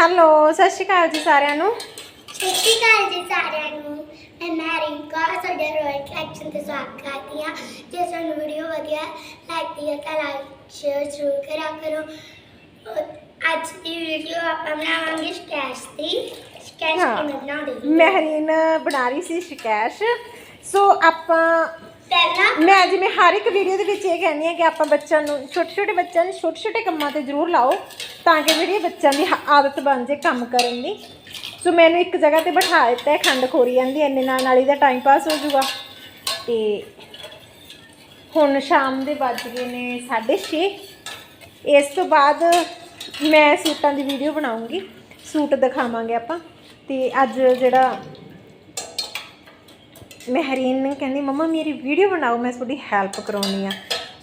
Hello ਸਤਿ ਸ਼੍ਰੀ ਅਕਾਲ ਜੀ ਸਾਰਿਆਂ ਨੂੰ। ਸਤਿ ਸ਼੍ਰੀ ਅਕਾਲ ਜੀ ਸਾਰਿਆਂ ਨੂੰ। ਮੈਂ ਮੈਰਿੰਕਾ ਸਾਡੇ ਰੋਇਕ ਐਕਸ਼ਨ ਤੇ ਸਵਾਗਤ ਕਰਦੀ ਹਾਂ। ਜੇ ਤੁਹਾਨੂੰ ਵੀਡੀਓ ਵਧੀਆ ਲੱਗਦੀ ਹੈ ਤਾਂ ਲਾਈਕ ਸ਼ੇਅਰ ਜ਼ਰੂਰ ਕਰਿਆ ਕਰੋ। ਅੱਜ ਦੀ ਵੀਡੀਓ ਆਪਾਂ ਬਣਾਵਾਂਗੇ ਸਕੈਚ ਦੀ। ਸਕੈਚ। ਕਿਵੇਂ ਬਣਾਉਂਦੇ ਮਹਿਰੀਨ ਬਣਾ ਰਹੀ ਸੀ ਸ਼ਿਕੈਸ਼ ਸੋ ਆਪਾਂ ਪਹਿਲਾਂ ਮੈਂ ਜਿਵੇਂ ਹਰ ਇੱਕ ਵੀਡੀਓ ਦੇ ਵਿੱਚ ਇਹ ਕਹਿੰਦੀ ਹਾਂ ਕਿ ਆਪਾਂ ਬੱਚਿਆਂ ਨੂੰ, ਛੋਟੇ ਛੋਟੇ ਬੱਚਿਆਂ ਨੂੰ ਛੋਟੇ ਛੋਟੇ ਕੰਮਾਂ ਤੇ ਜ਼ਰੂਰ ਲਾਓ ਤਾਂ ਕਿ ਜਿਹੜੀ ਬੱਚਿਆਂ ਦੀ ਹ- ਆਦਤ ਬਣ ਜੇ ਕੰਮ ਕਰਨ ਦੀ। ਸੋ ਮੈਨੂੰ ਇੱਕ ਜਗ੍ਹਾ ਤੇ ਬਿਠਾ ਦਿੱਤਾ ਹੈ ਖੰਡ ਖੋਰੀ ਜਾਂਦੀ ਇੰਨੇ ਨਾਲ ਨਾਲ ਇਹਦਾ ਟਾਈਮ ਪਾਸ ਹੋ ਜਾਊਗਾ। ਤੇ ਹੁਣ ਸ਼ਾਮ ਦੇ ਵੱਜ ਗਏ ਨੇ 6:30 ਇਸ ਤੋਂ ਬਾਅਦ ਮੈਂ ਸੂਟਾਂ ਦੀ ਵੀਡੀਓ ਬਣਾਉਂਗੀ। ਸੂਟ ਦਿਖਾਵਾਂਗੇ ਆਪਾਂ। ਤੇ ਅੱਜ ਜਿਹੜਾ ਮਹਿਰੀਨ ਨੇ ਕਹਿੰਦੀ, ਮਮਾ, ਮੇਰੀ ਵੀਡੀਓ ਬਣਾਓ, ਮੈਂ ਤੁਹਾਡੀ ਹੈਲਪ ਕਰਾਉਣੀ ਆ।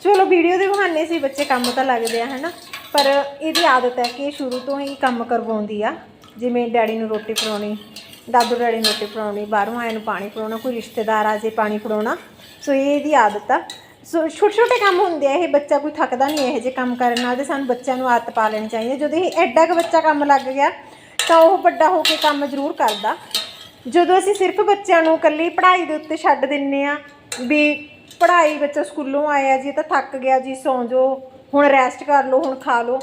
ਚਲੋ ਵੀਡੀਓ ਦੇ ਬਹਾਨੇ ਸੀ ਬੱਚੇ ਕੰਮ ਤਾਂ ਲੱਗਦੇ ਆ, ਹਨਾ? ਪਰ ਇਹਦੀ ਆਦਤ ਹੈ ਕਿ ਸ਼ੁਰੂ ਤੋਂ ਹੀ ਕੰਮ ਕਰਵਾਉਂਦੀ ਆ। ਜਿਵੇਂ ਡੈਡੀ ਨੂੰ ਰੋਟੀ ਫੜਾਉਣੀ, ਦਾਦੂ ਡੈਡੀ ਨੂੰ ਰੋਟੀ ਫੜਾਉਣੀ, ਬਾਹਰੋਂ ਆਏ ਨੂੰ ਪਾਣੀ ਫੜਾਉਣਾ, ਕੋਈ ਰਿਸ਼ਤੇਦਾਰ ਆ ਜੇ ਪਾਣੀ ਫੜਾਉਣਾ। ਸੋ ਇਹ ਇਹਦੀ ਆਦਤ ਆ। ਸੋ ਛੋਟੇ ਛੋਟੇ ਕੰਮ ਹੁੰਦੇ ਆ, ਇਹ ਬੱਚਾ ਕੋਈ ਥੱਕਦਾ ਨਹੀਂ ਇਹੋ ਜਿਹੇ ਕੰਮ ਕਰਨ ਨਾਲ ਤੇ ਸਾਨੂੰ ਬੱਚਿਆਂ ਨੂੰ ਆਦਤ ਪਾ ਲੈਣੀ ਚਾਹੀਦੀ ਜਦੋਂ ਇਹ ਐਡਾ ਕੁ ਬੱਚਾ ਕੰਮ ਲੱਗ ਗਿਆ, ਤਾਂ ਉਹ ਵੱਡਾ ਹੋ ਕੇ ਕੰਮ ਜ਼ਰੂਰ ਕਰਦਾ। ਜਦੋਂ ਅਸੀਂ ਸਿਰਫ ਬੱਚਿਆਂ ਨੂੰ ਇਕੱਲੀ ਪੜ੍ਹਾਈ ਦੇ ਉੱਤੇ ਛੱਡ ਦਿੰਨੇ ਆ, ਵੀ ਪੜ੍ਹਾਈ ਬੱਚਾ ਸਕੂਲੋਂ ਆਇਆ ਜੀ ਤਾਂ ਥੱਕ ਗਿਆ ਜੀ, ਸੌਂ ਜਾਓ, ਹੁਣ ਰੈਸਟ ਕਰ ਲਓ, ਹੁਣ ਖਾ ਲਓ।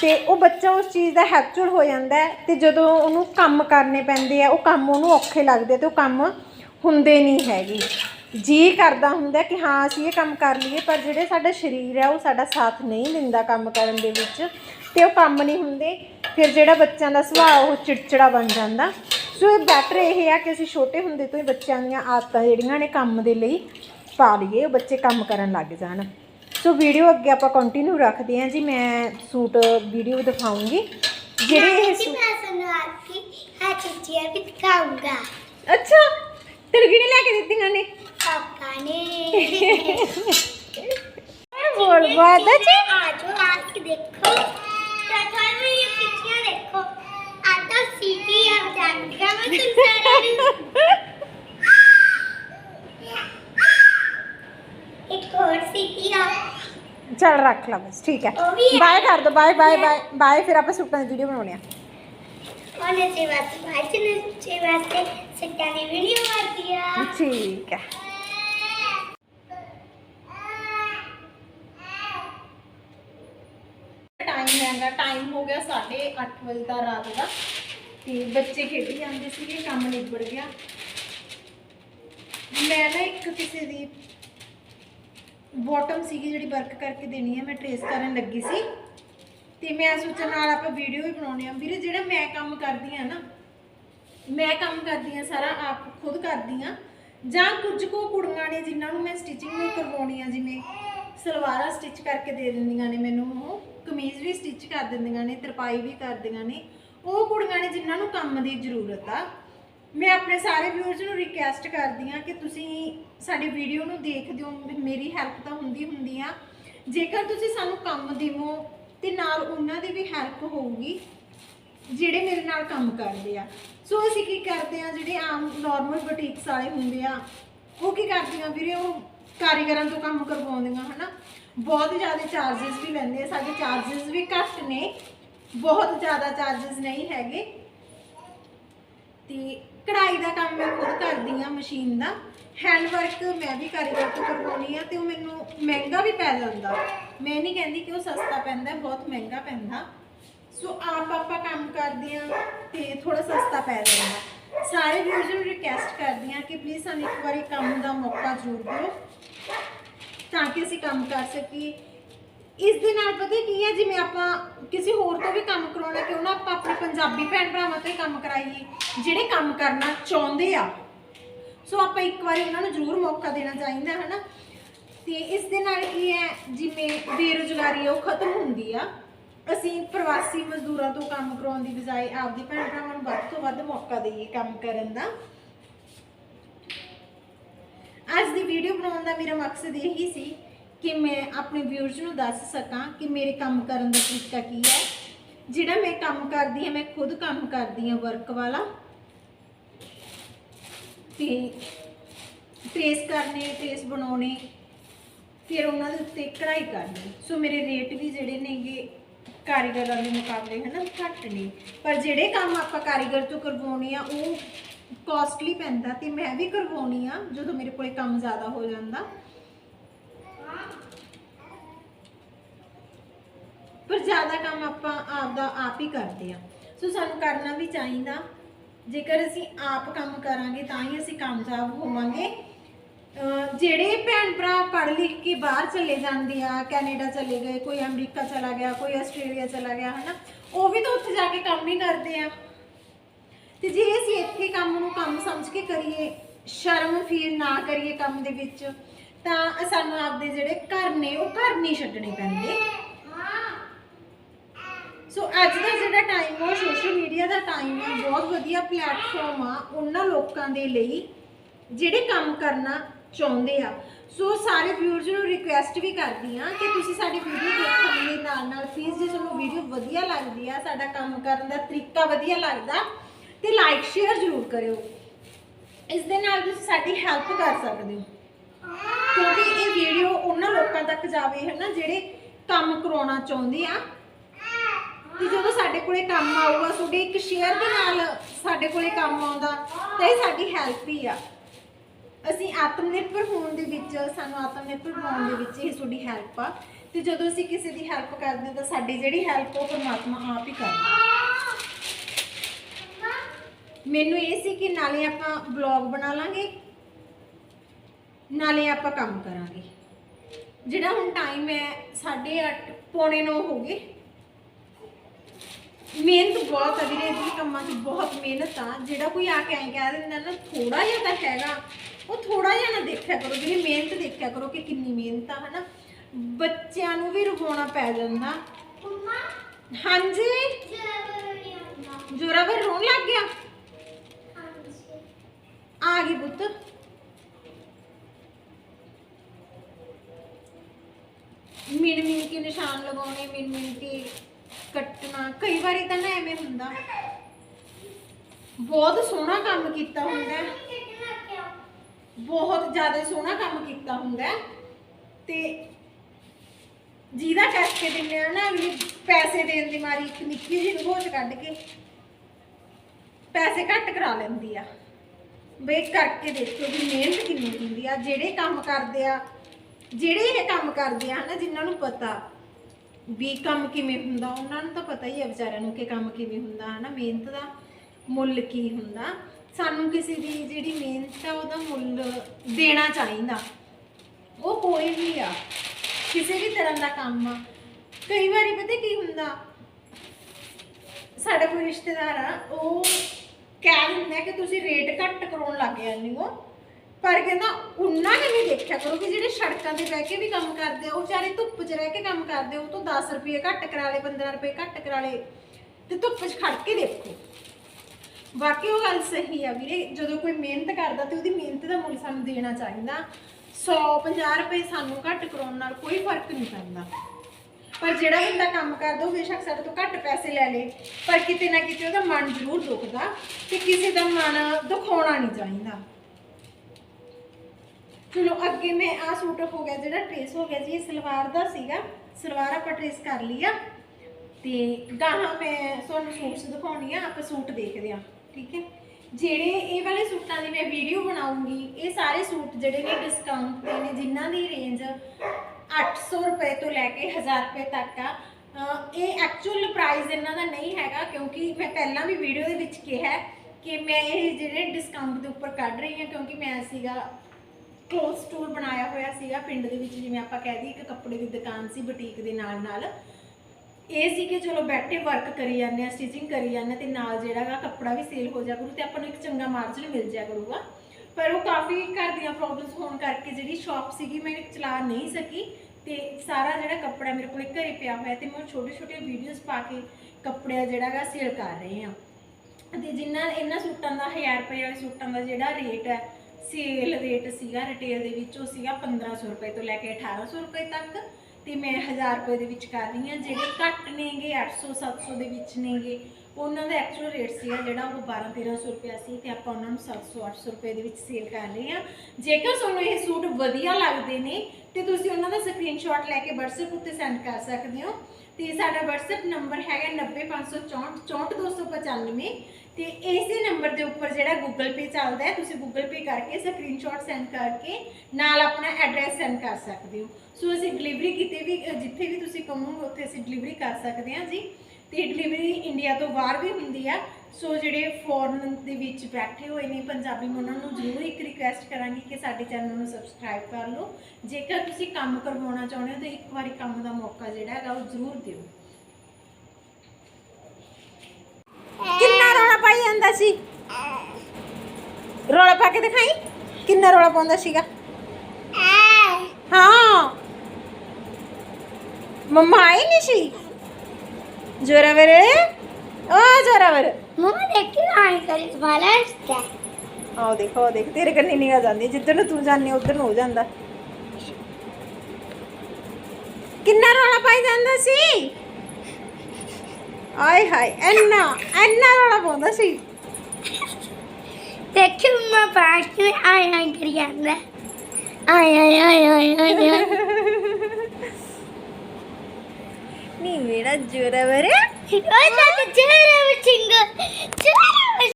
ਤੇ ਉਹ ਬੱਚਾ ਉਸ ਚੀਜ਼ ਦਾ ਹੈਬਚੁਅਲ ਹੋ ਜਾਂਦਾ ਹੈ ਤੇ ਜਦੋਂ ਉਹਨੂੰ ਕੰਮ ਕਰਨੇ ਪੈਂਦੇ ਆ, ਉਹ ਕੰਮ ਉਹਨੂੰ ਔਖੇ ਲੱਗਦੇ ਤੇ ਉਹ ਕੰਮ ਹੁੰਦੇ ਨਹੀਂ ਹੈਗੇ। ਜੀ ਕਰਦਾ ਹੁੰਦਾ ਕਿ ਹਾਂ, ਅਸੀਂ ਇਹ ਕੰਮ ਕਰ ਲਈਏ, ਪਰ ਜਿਹੜੇ ਸਾਡਾ ਸਰੀਰ ਹੈ, ਉਹ ਸਾਡਾ ਸਾਥ ਨਹੀਂ ਦਿੰਦਾ ਕੰਮ ਕਰਨ ਦੇ ਵਿੱਚ ਤੇ ਉਹ ਕੰਮ ਨਹੀਂ ਹੁੰਦੇ। ਫਿਰ ਜਿਹੜਾ ਬੱਚਿਆਂ ਦਾ ਸੁਭਾਅ ਉਹ ਚਿੜਚਿੜਾ ਬਣ ਜਾਂਦਾ। ਸੋ ਇਹ ਬੈਟਰ ਇਹ ਆ ਕਿ ਅਸੀਂ ਛੋਟੇ ਹੁੰਦੇ ਤੋਂ ਹੀ ਬੱਚਿਆਂ ਦੀਆਂ ਆਦਤਾਂ ਜਿਹੜੀਆਂ ਨੇ ਕੰਮ ਦੇ ਲਈ ਪਾ ਲਈਏ ਉਹ ਬੱਚੇ ਕੰਮ ਕਰਨ ਲੱਗ ਜਾਣ। ਸੋ ਵੀਡੀਓ ਅੱਗੇ ਆਪਾਂ ਕੰਟੀਨਿਊ ਰੱਖਦੇ ਹਾਂ ਜੀ ਮੈਂ ਸੂਟ ਵੀਡੀਓ ਦਿਖਾਉਂਗੀ। ਜਿਹੜੇ ਇਹ ਸੂਟ ਤੁਹਾਨੂੰ ਵੀ ਅੱਛਾ ਤੇਰੇ ਕਿਹਨੇ ਲੈ ਕੇ ਦਿੱਤੀਆਂ ਨੇ? ਪਾਪਾ ਨੇ। ਬੋਲ ਬਾਦਾ ਜੀ। ਆਜੋ ਆ ਕੇ ਦੇਖੋ। ਚਾਚਾ ਵੀ ਇਹ ਆਟਾ ਸੀਟੀ ਆ ਜਾਂਦੀਆਂ ਮੈਂ ਸੰਸਾਰਾਂ ਨੂੰ ਇੱਕ ਹੋਰ ਸੀਟੀ ਆ ਚੱਲ ਰੱਖ ਲਾ ਬਸ ਠੀਕ ਹੈ ਉਹ ਵੀ ਹੈ। ਬਾਏ ਕਰ ਦੋ ਬਾਏ ਬਾਏ ਬਾਏ ਬਾਏ ਫਿਰ ਆਪਾਂ ਸੂਟਾਂ ਦੀ ਵੀਡੀਓ ਬਣਾਉਣੀ ਆ ਉਹਨੇ ਤੇ ਬਾਤ ਬਾਤ ਨੇ ਤੇ ਵਾਸਤੇ ਸੱਟਾਂ ਦੀ ਵੀਡੀਓ ਆਤੀ ਆ ਠੀਕ ਹੈ ਟਾਈਮ ਹੈਗਾ ਟਾਈਮ ਹੋ ਗਿਆ 8:30 ਵਜੇ ਦਾ ਰਾਤ ਦਾ। ਤੇ ਬੱਚੇ ਖੇਡੀ ਜਾਂਦੇ ਸੀਗੇ, ਕੰਮ ਨਿਬੜ ਗਿਆ। ਮੈਂ ਨਾ ਇੱਕ ਕਿਸੇ ਦੀ ਬਾਟਮ ਸੀਗੀ ਜਿਹੜੀ ਵਰਕ ਕਰਕੇ ਦੇਣੀ ਹੈ ਮੈਂ ਟਰੇਸ ਕਰਨ ਲੱਗੀ ਸੀ। ਤੇ ਮੈਂ ਸੋਚਿਆ ਨਾਲ ਆਪਾਂ ਵੀਡੀਓ ਵੀ ਬਣਾਉਣੀ ਆ ਵੀਰੇ, ਜਿਹੜਾ ਮੈਂ ਕੰਮ ਕਰਦੀ ਆ ਨਾ, ਮੈਂ ਕੰਮ ਕਰਦੀ ਆ ਸਾਰਾ ਆਪ ਖੁਦ ਕਰਦੀ ਆ ਜਾਂ ਕੁਝ ਕੁ ਕੁੜੀਆਂ ਨੇ ਜਿਨ੍ਹਾਂ ਨੂੰ ਮੈਂ ਸਟਿਚਿੰਗ ਕਰਵਾਉਣੀ ਆ, ਜਿਵੇਂ ਸਲਵਾਰਾਂ ਸਟਿਚ ਕਰਕੇ ਦੇ ਦਿੰਦੀਆਂ ਨੇ ਮੈਨੂੰ ਉਹ। ਕਮੀਜ਼ ਵੀ ਸਟਿਚ ਕਰ ਦਿੰਦੀਆਂ ਨੇ, ਤਰਪਾਈ ਵੀ ਕਰਦੀਆਂ ਨੇ। ਉਹ ਕੁੜੀਆਂ ਨੇ ਜਿਨ੍ਹਾਂ ਨੂੰ ਕੰਮ ਦੀ ਜ਼ਰੂਰਤ ਆ। ਮੈਂ ਆਪਣੇ ਸਾਰੇ ਵਿਊਅਰਸ ਨੂੰ ਰਿਕੁਐਸਟ ਕਰਦੀ ਆ ਕਿ ਤੁਸੀਂ ਸਾਡੀ ਵੀਡੀਓ ਨੂੰ ਦੇਖਦੇ ਹੋ ਮੇਰੀ ਹੈਲਪ ਤਾਂ ਹੁੰਦੀ ਹੁੰਦੀ ਆ। ਜੇਕਰ ਤੁਸੀਂ ਸਾਨੂੰ ਕੰਮ ਦੇਵੋ, ਤੇ ਨਾਲ ਉਹਨਾਂ ਦੀ ਵੀ ਹੈਲਪ ਹੋਊਗੀ, ਜਿਹੜੇ ਮੇਰੇ ਨਾਲ ਕੰਮ ਕਰਦੇ ਆ। ਸੋ ਅਸੀਂ ਕੀ ਕਰਦੇ ਆ, ਜਿਹੜੇ ਆਮ ਨਾਰਮਲ ਬੁਟੀਕਸ ਵਾਲੇ ਹੁੰਦੇ ਆ, ਉਹ ਕੀ ਕਰਦੀਆਂ ਵੀਰੇ? ਉਹ ਕਾਰੀਗਰਾਂ ਤੋਂ ਕੰਮ ਕਰਵਾਉਂਦੀਆਂ, ਹਨਾ? ਬਹੁਤ ਜ਼ਿਆਦਾ ਚਾਰजेस ਵੀ ਲੈਂਦੇ ਆ, ਸਾਡੇ ਚਾਰजेस ਵੀ ਘੱਟ ਨੇ। ਬਹੁਤ ਜ਼ਿਆਦਾ ਚਾਰजेस ਨਹੀਂ ਹੈਗੇ। ਤੇ ਕਢਾਈ ਦਾ ਕੰਮ ਮੈਂ ਖੁਦ ਕਰਦੀ ਆ ਮਸ਼ੀਨ ਦਾ। ਹੈਂਡ ਵਰਕ ਮੈਂ ਵੀ ਕਾਰੀਗਰ ਤੋਂ ਕਰਵਾਉਣੀ ਆ ਤੇ ਉਹ ਮੈਨੂੰ ਮਹਿੰਗਾ ਵੀ ਪੈ ਜਾਂਦਾ। ਮੈਂ ਨਹੀਂ ਕਹਿੰਦੀ ਕਿ ਉਹ ਸਸਤਾ ਪੈਂਦਾ, ਬਹੁਤ ਮਹਿੰਗਾ ਪੈਂਦਾ। ਸੋ ਆਪ ਆਪਾਂ ਕੰਮ ਕਰਦੇ ਆ ਤੇ ਥੋੜਾ ਸਸਤਾ ਪੈ ਜਾਂਦਾ। ਸਾਰੇ ਵੀਰਜ ਨੂੰ ਰਿਕਵੈਸਟ ਕਰਦੀ ਆ ਕਿ ਪਲੀਜ਼ ਸਾਨੂੰ ਇੱਕ ਵਾਰੀ ਕੰਮ ਦਾ ਮੌਕਾ ਜ਼ਰੂਰ ਦਿਓ। ਤਾਂ ਕਿ ਅਸੀਂ ਕੰਮ ਕਰ ਸਕੀਏ। ਇਸ ਦੇ ਨਾਲ ਪਤਾ ਕੀ ਹੈ, ਜਿਵੇਂ ਆਪਾਂ ਕਿਸੇ ਹੋਰ ਤੋਂ ਵੀ ਕੰਮ ਕਰਾਉਣਾ, ਕਿਉਂ ਨਾ ਆਪਾਂ ਆਪਣੇ ਪੰਜਾਬੀ ਭੈਣ ਭਰਾਵਾਂ ਤੋਂ ਹੀ ਕੰਮ ਕਰਾਈਏ, ਜਿਹੜੇ ਕੰਮ ਕਰਨਾ ਚਾਹੁੰਦੇ ਆ। ਸੋ ਆਪਾਂ ਇੱਕ ਵਾਰੀ ਉਹਨਾਂ ਨੂੰ ਜ਼ਰੂਰ ਮੌਕਾ ਦੇਣਾ ਚਾਹੀਦਾ ਹੈ ਨਾ ਤੇ ਇਸ ਦੇ ਨਾਲ ਕੀ ਹੈ, ਜਿਵੇਂ ਬੇਰੁਜ਼ਗਾਰੀ ਹੈ ਉਹ ਖਤਮ ਹੁੰਦੀ ਆ। ਅਸੀਂ ਪ੍ਰਵਾਸੀ ਮਜ਼ਦੂਰਾਂ ਤੋਂ ਕੰਮ ਕਰਾਉਣ ਦੀ ਬਜਾਏ ਆਪਦੇ ਭੈਣ ਭਰਾਵਾਂ ਨੂੰ ਵੱਧ ਤੋਂ ਵੱਧ ਮੌਕਾ ਦਈਏ ਕੰਮ ਕਰਨ ਦਾ। ਅੱਜ ਦੀ ਵੀਡੀਓ ਬਣਾਉਣ ਦਾ ਮੇਰਾ ਮਕਸਦ ਇਹੀ ਸੀ ਕਿ ਮੈਂ ਆਪਣੇ ਵਿਊਅਰਸ ਨੂੰ ਦੱਸ ਸਕਾਂ ਕਿ ਮੇਰੇ ਕੰਮ ਕਰਨ ਦਾ ਤਰੀਕਾ ਕੀ ਹੈ। ਜਿਹੜਾ ਮੈਂ ਕੰਮ ਕਰਦੀ ਹਾਂ, ਮੈਂ ਖੁਦ ਕੰਮ ਕਰਦੀ ਹਾਂ ਵਰਕ ਵਾਲਾ। ਤੇ ਟ੍ਰੇਸ ਕਰਨੇ ਟ੍ਰੇਸ ਬਣਾਉਣੇ, ਫਿਰ ਉਹਨਾਂ ਦੇ ਉੱਤੇ ਕਢਾਈ ਕਰਨੀ। ਸੋ ਮੇਰੇ ਰੇਟ ਵੀ ਜਿਹੜੇ ਨੇਗੇ ਕਾਰੀਗਰਾਂ ਦੇ ਮੁਕਾਬਲੇ ਹਨਾ ਘੱਟ ਨੇ। ਪਰ ਜਿਹੜੇ ਕੰਮ ਆਪਾਂ ਕਾਰੀਗਰ ਤੋਂ ਕਰਵਾਉਣੇ ਆ, ਉਹ ਕਾਸਟਲੀ ਪੈਂਦਾ ਤੇ ਮੈਂ ਵੀ ਕਰਵਾਉਣੀ ਆ ਜਦੋਂ ਮੇਰੇ ਕੋਲੇ ਕੰਮ ਜ਼ਿਆਦਾ ਹੋ ਜਾਂਦਾ। ਪਰ ਜ਼ਿਆਦਾ ਕੰਮ ਆਪਾਂ ਆਪਦਾ ਆਪ ਹੀ ਕਰਦੇ ਆ। ਸੋ ਸਾਨੂੰ ਕਰਨਾ ਵੀ ਚਾਹੀਦਾ। ਜੇਕਰ ਅਸੀਂ ਆਪ ਕੰਮ ਕਰਾਂਗੇ ਤਾਂ ਹੀ ਅਸੀਂ ਕਾਮਯਾਬ ਹੋਵਾਂਗੇ। ਜਿਹੜੇ ਭੈਣ ਭਰਾ ਪੜ੍ਹ ਲਿਖ ਕੇ ਬਾਹਰ ਚਲੇ ਜਾਂਦੇ ਆ, ਕੈਨੇਡਾ ਚਲੇ ਗਏ, ਕੋਈ ਅਮਰੀਕਾ ਚਲਾ ਗਿਆ, ਕੋਈ ਆਸਟ੍ਰੇਲੀਆ ਚਲਾ ਗਿਆ, ਹਨਾ, ਉਹ ਵੀ ਤਾਂ ਉੱਥੇ ਜਾ ਕੇ ਕੰਮ ਹੀ ਕਰਦੇ ਆ। ਤੇ ਜੇ ਅਸੀਂ ਇੱਥੇ ਕੰਮ ਨੂੰ ਕੰਮ ਸਮਝ ਕੇ ਕਰੀਏ, ਸ਼ਰਮ ਫੀਲ ਨਾ ਕਰੀਏ ਕੰਮ ਦੇ ਵਿੱਚ, ਤਾਂ ਸਾਨੂੰ ਆਪਦੇ ਜਿਹੜੇ ਘਰ ਨੇ, ਉਹ ਘਰ ਨਹੀਂ ਛੱਡਣੇ ਪੈਂਦੇ। ਸੋ ਅੱਜ ਦਾ ਜਿਹੜਾ ਟਾਈਮ ਆ ਸੋਸ਼ਲ ਮੀਡੀਆ ਦਾ ਟਾਈਮ ਆ, ਬਹੁਤ ਵਧੀਆ ਪਲੇਟਫਾਰਮ ਆ, ਉਹਨਾਂ ਲੋਕਾਂ ਦੇ ਲਈ ਜਿਹੜੇ ਕੰਮ ਕਰਨਾ ਚਾਹੁੰਦੇ ਆ। ਸੋ ਸਾਰੇ ਵਿਊਅਰਸ ਨੂੰ ਰਿਕੁਐਸਟ ਵੀ ਕਰਦੀ ਆ ਕਿ ਤੁਸੀਂ ਸਾਡੀ ਵੀਡੀਓ ਦੇਖਣ ਦੇ ਨਾਲ ਨਾਲ ਪਲੀਜ਼ ਜੇ ਤੁਹਾਨੂੰ ਵੀਡੀਓ ਵਧੀਆ ਲੱਗਦੀ ਆ, ਸਾਡਾ ਕੰਮ ਕਰਨ ਦਾ ਤਰੀਕਾ ਵਧੀਆ ਲੱਗਦਾ ਤੇ ਲਾਈਕ ਸ਼ੇਅਰ ਜ਼ਰੂਰ ਕਰਿਓ। ਇਸ ਦੇ ਨਾਲ ਤੁਸੀਂ ਸਾਡੀ ਹੈਲਪ ਕਰ ਸਕਦੇ ਹੋ। ਕਿਉਂਕਿ ਇਹ ਵੀਡੀਓ ਉਹਨਾਂ ਲੋਕਾਂ ਤੱਕ ਜਾਵੇ ਹੈ ਨਾ ਜਿਹੜੇ ਕੰਮ ਕਰਾਉਣਾ ਚਾਹੁੰਦੇ ਆ। ਤੇ ਜਦੋਂ ਸਾਡੇ ਕੋਲੇ ਕੰਮ ਆਊਗਾ, ਤੁਹਾਡੇ ਇੱਕ ਸ਼ੇਅਰ ਦੇ ਨਾਲ ਸਾਡੇ ਕੋਲੇ ਕੰਮ ਆਉਂਦਾ, ਤਾਂ ਇਹ ਸਾਡੀ ਹੈਲਪ ਹੀ ਆ। ਅਸੀਂ ਆਤਮ ਨਿਰਭਰ ਹੋਣ ਦੇ ਵਿੱਚ, ਸਾਨੂੰ ਆਤਮ ਨਿਰਭਰ ਬਣਾਉਣ ਦੇ ਵਿੱਚ ਇਹ ਤੁਹਾਡੀ ਹੈਲਪ ਆ। ਤੇ ਜਦੋਂ ਅਸੀਂ ਕਿਸੇ ਦੀ ਹੈਲਪ ਕਰਦੇ ਹਾਂ, ਤਾਂ ਸਾਡੀ ਜਿਹੜੀ ਹੈਲਪ ਉਹ ਪਰਮਾਤਮਾ ਆਪ ਹੀ ਕਰਦਾ। ਮੈਨੂੰ ਇਹ ਸੀ ਕਿ ਨਾਲੇ ਆਪਾਂ ਬਲੌਗ ਬਣਾ ਲਾਂਗੇ ਨਾਲੇ ਆਪਾਂ ਕੰਮ ਕਰਾਂਗੇ। ਜਿਹੜਾ ਹੁਣ ਟਾਈਮ ਹੈ 8:30 ਪੌਣੇ 9 ਹੋ ਗਏ। ਮਿਹਨਤ ਬਹੁਤ ਆ ਵੀਰੇ ਇਹ ਕੰਮਾਂ 'ਚ ਬਹੁਤ ਮਿਹਨਤ ਆ। ਜਿਹੜਾ ਕੋਈ ਆ ਕੇ ਐਂ ਕਹਿ ਦਿੰਦਾ ਨਾ ਥੋੜਾ ਜਿਹਾ ਤਾਂ ਹੈਗਾ। ਉਹ ਥੋੜਾ ਜਿਹਾ ਨਾ ਦੇਖਿਆ ਕਰੋ ਜਿਹੜੀ ਮਿਹਨਤ ਦੇਖਿਆ ਕਰੋ ਕਿ ਕਿੰਨੀ ਮਿਹਨਤ ਆ ਹਨਾ। ਬੱਚਿਆਂ ਨੂੰ ਵੀ ਰਵਾਉਣਾ ਪੈ ਜਾਂਦਾ। ਹਾਂਜੀ? ਜੋਰਾਵਰ ਰੋਣ ਲੱਗ ਗਿਆ? ਆ ਗਈ ਪੁੱਤ। ਮਿਣ ਮਿਣ ਕੇ ਨਿਸ਼ਾਨ ਲਗਾਉਣੇ ਮਿਣ ਮਿਣ ਕੇ ਕੱਟਣਾ, ਕਈ ਵਾਰੀ ਤਾਂ ਨਾ ਐਵੇਂ ਹੁੰਦਾ। ਬਹੁਤ ਸੋਹਣਾ ਕੰਮ ਕੀਤਾ ਹੁੰਦਾ ਬਹੁਤ ਜ਼ਿਆਦਾ ਸੋਹਣਾ ਕੰਮ ਕੀਤਾ ਹੁੰਦਾ ਤੇ ਜਿਹਦਾ ਕਰਕੇ ਦਿੰਦੇ ਆ ਨਾ ਵੀ ਪੈਸੇ ਦੇਣ ਦੀ ਮਾਰੀ ਇੱਕ ਨਿੱਕੀ ਜਿਹੀ ਨਗੋਚ ਕੱਢ ਕੇ, ਪੈਸੇ ਘੱਟ ਕਰਾ ਲੈਂਦੀ ਆ। ਬਈ ਕਰਕੇ ਦੇਖੋ ਵੀ ਮਿਹਨਤ ਕਿੰਨੀ ਹੁੰਦੀ ਆ, ਜਿਹੜੇ ਕੰਮ ਕਰਦੇ ਆ, ਜਿਹੜੇ ਇਹ ਕੰਮ ਕਰਦੇ ਆ ਨਾ ਜਿਨ੍ਹਾਂ ਨੂੰ ਪਤਾ ਵੀ ਕੰਮ ਕਿਵੇਂ ਹੁੰਦਾ, ਉਹਨਾਂ ਨੂੰ ਤਾਂ ਪਤਾ ਹੀ ਆ ਵਿਚਾਰਿਆਂ ਨੂੰ ਕਿ ਕੰਮ ਕਿਵੇਂ ਹੁੰਦਾ ਹਨਾ, ਮਿਹਨਤ ਦਾ ਮੁੱਲ ਕੀ ਹੁੰਦਾ। ਸਾਨੂੰ ਕਿਸੇ ਦੀ ਜਿਹੜੀ ਮਿਹਨਤ ਆ, ਉਹਦਾ ਮੁੱਲ ਦੇਣਾ ਚਾਹੀਦਾ। ਉਹ ਕੋਈ ਵੀ ਆ, ਕਿਸੇ ਵੀ ਤਰ੍ਹਾਂ ਦਾ ਕੰਮ ਆ, ਕਈ ਵਾਰੀ ਪਤਾ ਕੀ ਹੁੰਦਾ, ਸਾਡਾ ਕੋਈ ਰਿਸ਼ਤੇਦਾਰ ਆ, ਉਹ ਕਹਿ ਦਿੰਦਾ ਕਿ ਤੁਸੀਂ ਰੇਟ ਘੱਟ ਕਰਾਉਣ ਲੱਗ ਜਾਂਦੇ ਹੋ। ਪਰ ਕਹਿੰਦਾ ਉਹਨਾਂ ਨੇ ਵੀ ਦੇਖਿਆ ਕਰੋ ਕਿ ਜਿਹੜੇ ਸੜਕਾਂ ਤੇ ਬਹਿ ਕੇ ਵੀ ਕੰਮ ਕਰਦੇ ਆ, ਉਹ ਵਿਚਾਰੇ ਧੁੱਪ 'ਚ ਰਹਿ ਕੇ ਕੰਮ ਕਰਦੇ ਉਹ ਤੋਂ 10 ਰੁਪਏ ਘੱਟ ਕਰਾ ਲੇ 15 ਰੁਪਏ ਘੱਟ ਕਰਾ ਲੇ ਤੇ ਧੁੱਪ 'ਚ ਖੜ ਕੇ ਦੇਖੋ। ਬਾਕੀ ਉਹ ਗੱਲ ਸਹੀ ਆ ਵੀਰੇ, ਜਦੋਂ ਕੋਈ ਮਿਹਨਤ ਕਰਦਾ ਤੇ ਉਹਦੀ ਮਿਹਨਤ ਦਾ ਮੁੱਲ ਸਾਨੂੰ ਦੇਣਾ ਚਾਹੀਦਾ। 100 50 ਰੁਪਏ ਸਾਨੂੰ ਘੱਟ ਕਰਾਉਣ ਨਾਲ ਕੋਈ ਫ਼ਰਕ ਨਹੀਂ ਪੈਂਦਾ। ਪਰ ਜਿਹੜਾ ਬੰਦਾ ਕੰਮ ਕਰਦਾ ਉਹ ਬੇਸ਼ੱਕ ਸਾਡੇ ਤੋਂ ਘੱਟ ਪੈਸੇ ਲੈ ਲੇ ਪਰ ਕਿਤੇ ਨਾ ਕਿਤੇ ਉਹਦਾ ਮਨ ਜ਼ਰੂਰ ਦੁਖਦਾ ਤੇ ਕਿਸੇ ਦਾ ਮਨ ਦੁਖਾਉਣਾ ਨਹੀਂ ਚਾਹੀਦਾ। ਚਲੋ, ਅੱਗੇ ਮੈਂ ਆ ਸੂਟ ਹੋ ਗਿਆ ਜਿਹੜਾ ਟ੍ਰੇਸ ਹੋ ਗਿਆ ਜੀ, ਇਹ ਸਲਵਾਰ ਦਾ ਸੀਗਾ। ਸਲਵਾਰ ਆਪਾਂ ਟ੍ਰੇਸ ਕਰ ਲਿਆ ਤੇ ਗਾਹਾਂ ਮੈਂ ਤੁਹਾਨੂੰ ਸੂਟਸ ਦਿਖਾਉਣੀ ਆ, ਆਪਾਂ ਸੂਟ ਦੇਖਦੇ ਆ। ਠੀਕ ਹੈ? ਜਿਹੜੇ ਇਹ ਵਾਲੇ ਸੂਟਾਂ ਦੀ ਮੈਂ ਵੀਡੀਓ ਬਣਾਉਂਗੀ, ਇਹ ਸਾਰੇ ਸੂਟ ਜਿਹੜੇ ਨੇ ਡਿਸਕਾਊਂਟ ਤੇ ਨੇ, ਜਿਨ੍ਹਾਂ ਦੀ ਰੇਂਜ 800 ਰੁਪਏ ਤੋਂ ਲੈ ਕੇ 1000 ਰੁਪਏ ਤੱਕ ਆ। ਇਹ ਐਕਚੁਅਲ ਪ੍ਰਾਈਸ ਇਹਨਾਂ ਦਾ ਨਹੀਂ ਹੈਗਾ, ਕਿਉਂਕਿ ਮੈਂ ਪਹਿਲਾਂ ਵੀ ਵੀਡੀਓ ਦੇ ਵਿੱਚ ਕਿਹਾ ਕਿ ਮੈਂ ਇਹ ਜਿਹੜੇ ਡਿਸਕਾਊਂਟ ਦੇ ਉੱਪਰ ਕੱਢ ਰਹੀ ਹਾਂ, ਕਿਉਂਕਿ ਮੈਂ ਸੀਗਾ ਕਲੋਥ ਸਟੋਰ ਬਣਾਇਆ ਹੋਇਆ ਸੀਗਾ, ਪਿੰਡ ਦੇ ਵਿੱਚ ਜਿਵੇਂ ਆਪਾਂ ਕਹਿ ਦਈਏ ਇੱਕ ਕੱਪੜੇ ਦੀ ਦੁਕਾਨ ਸੀ, ਬੁਟੀਕ ਦੇ ਨਾਲ ਨਾਲ ਇਹ ਸੀ ਕਿ ਚਲੋ ਬੈਠੇ ਵਰਕ ਕਰੀ ਜਾਂਦੇ ਆ ਸਟਿਚਿੰਗ ਕਰੀ ਜਾਂਦੇ ਹਾਂ ਤੇ ਨਾਲ ਜਿਹੜਾ ਗਾ ਕੱਪੜਾ ਵੀ ਸੇਲ ਹੋ ਜਾ ਕਰੂ ਤੇ ਆਪਾਂ ਨੂੰ ਇੱਕ ਚੰਗਾ ਮਾਰਜਨ ਮਿਲ ਜਾ ਕਰੂਗਾ। ਪਰ ਉਹ ਕਾਫੀ ਘਰ ਦੀਆਂ ਪ੍ਰੋਬਲਮਸ ਹੋਣ ਕਰਕੇ ਜਿਹੜੀ ਸ਼ਾਪ ਸੀਗੀ ਮੈਂ ਚਲਾ ਨਹੀਂ ਸਕੀ ਤੇ ਸਾਰਾ ਜਿਹੜਾ ਕੱਪੜਾ ਮੇਰੇ ਕੋਲੇ ਘਰੇ ਪਿਆ ਹੋਇਆ ਤੇ ਮੈਂ ਛੋਟੇ ਛੋਟੇ ਵੀਡੀਓਜ਼ ਪਾ ਕੇ ਕੱਪੜਿਆ ਜਿਹੜਾ ਗਾ ਸੇਲ ਕਰ ਰਹੀ ਹਾਂ। ਤੇ ਜਿੰਨਾ ਇਹਨਾਂ ਸੂਟਾਂ ਦਾ 1000 ਰੁਪਏ ਵਾਲੇ ਸੂਟਾਂ ਦਾ ਜਿਹੜਾ ਰੇਟ ਹੈ ਸੇਲ ਰੇਟ ਸੀਗਾ ਰਿਟੇਲ ਦੇ ਵਿੱਚ ਉਹ ਸੀਗਾ 1500 ਰੁਪਏ ਤੋਂ ਲੈ ਕੇ 1800 ਰੁਪਏ ਤੱਕ। ਤੇ ਮੈਂ 1000 ਰੁਪਏ ਦੇ ਵਿੱਚ ਕਰ ਰਹੀ ਹਾਂ। ਜਿਹੜੇ ਘੱਟ ਨੇਗੇ 800 700 ਦੇ ਵਿੱਚ ਨੇਗੇ, ਉਹਨਾਂ ਦਾ ਐਕਚੁਅਲ ਰੇਟ ਸੀਗਾ ਜਿਹੜਾ ਉਹ 12 1300 ਰੁਪਏ ਸੀ ਤੇ ਆਪਾਂ ਉਹਨਾਂ ਨੂੰ 700 800 ਰੁਪਏ ਦੇ ਵਿੱਚ ਸੇਲ ਕਰ ਰਹੇ ਹਾਂ। ਜੇਕਰ ਤੁਹਾਨੂੰ ਇਹ ਸੂਟ ਵਧੀਆ ਲੱਗਦੇ ਨੇ, ਤੇ ਤੁਸੀਂ ਉਹਨਾਂ ਦਾ ਸਕਰੀਨਸ਼ਾਟ ਲੈ ਕੇ WhatsApp ਉੱਤੇ ਸੈਂਡ ਕਰ ਸਕਦੇ ਹੋ। ਤੇ ਸਾਡਾ WhatsApp ਨੰਬਰ ਹੈਗਾ 90564 64295 ਤੇ ਇਸੇ ਨੰਬਰ ਦੇ ਉੱਪਰ ਜਿਹੜਾ Google Pay ਚੱਲਦਾ ਹੈ, ਤੁਸੀਂ Google Pay ਕਰਕੇ ਸਕਰੀਨਸ਼ਾਟ ਸੈਂਡ ਕਰਕੇ ਨਾਲ ਆਪਣਾ ਐਡਰੈਸ ਸੈਂਡ ਕਰ ਸਕਦੇ ਹੋ। ਸੋ ਅਸੀਂ ਡਿਲੀਵਰੀ ਕਿਤੇ ਵੀ ਜਿੱਥੇ ਵੀ ਤੁਸੀਂ ਕਹੋਗੇ ਉੱਥੇ ਅਸੀਂ ਡਿਲੀਵਰੀ ਕਰ ਸਕਦੇ ਹਾਂ ਜੀ। ਤੇ ਡਿਲੀਵਰੀ ਇੰਡੀਆ ਤੋਂ ਬਾਹਰ ਵੀ ਹੁੰਦੀ ਆ। ਸੋ ਜਿਹੜੇ ਫੋਰਨ ਦੇ ਵਿੱਚ ਬੈਠੇ ਹੋਏ ਨੇ ਪੰਜਾਬੀ, ਮੈਂ ਉਹਨਾਂ ਨੂੰ ਜ਼ਰੂਰ ਇੱਕ ਰਿਕੁਐਸਟ ਕਰਾਂਗੀ ਕਿ ਸਾਡੇ ਚੈਨਲ ਨੂੰ ਸਬਸਕ੍ਰਾਈਬ ਕਰ ਲਓ। ਜੇਕਰ ਤੁਸੀਂ ਕੰਮ ਕਰਵਾਉਣਾ ਚਾਹੁੰਦੇ ਹੋ, ਤਾਂ ਇੱਕ ਵਾਰੀ ਕੰਮ ਦਾ ਮੌਕਾ ਜਿਹੜਾ ਹੈਗਾ, ਉਹ ਜ਼ਰੂਰ ਦਿਓ। ਪਾਈ ਜਾਂਦਾ ਸੀ? ਰੌਲਾ ਪਾ ਕੇ ਦਿਖਾਈ? ਕਿੰਨਾ ਰੌਲਾ ਪਾਉਂਦਾ ਸੀਗਾ? ਹਾਂ। ਮੰਮਾ ਆਈ ਨਹੀਂ ਸੀ? ਜੋਰਾਵਰ ਓ ਜੋਰਾਵਰ ਮਮਾ ਦੇਖੀ ਆਈ ਕਰੀ ਵਾਲਾ ਹੈ ਆਓ ਦੇਖੋ ਦੇਖ। ਤੇਰੇ ਕੰਨੀ ਨਿਗਾ ਜਾਂਦੀ। ਜਿੱਧਰ ਨੂੰ ਤੂੰ ਜਾਂਦੀ ਉਧਰ ਨੂੰ ਹੋ ਜਾਂਦਾ। ਕਿੰਨਾ ਰੌਲਾ ਪਾਈ ਜਾਂਦਾ ਸੀ? ਆਏ ਹਾਏ ਐਨਾ ਐਨਾ ਪਾਉਂਦਾ ਸੀ? ਦੇਖੀ ਮਮਾ ਪਾਸ में ਆਈ ਆਈ ਕਰੀ ਜਾਂਦਾ। ਆਈ ਆਈ ਆਈ ਆਈ ਆਈ ਆਈ ਨੀ ਮੇਰਾ ਜੋਰਾਵਰ ਓਏ ਤਾਂ ਚਿਹਰਾ ਵਿਚਿੰਗਾ ਚਿਹਰਾ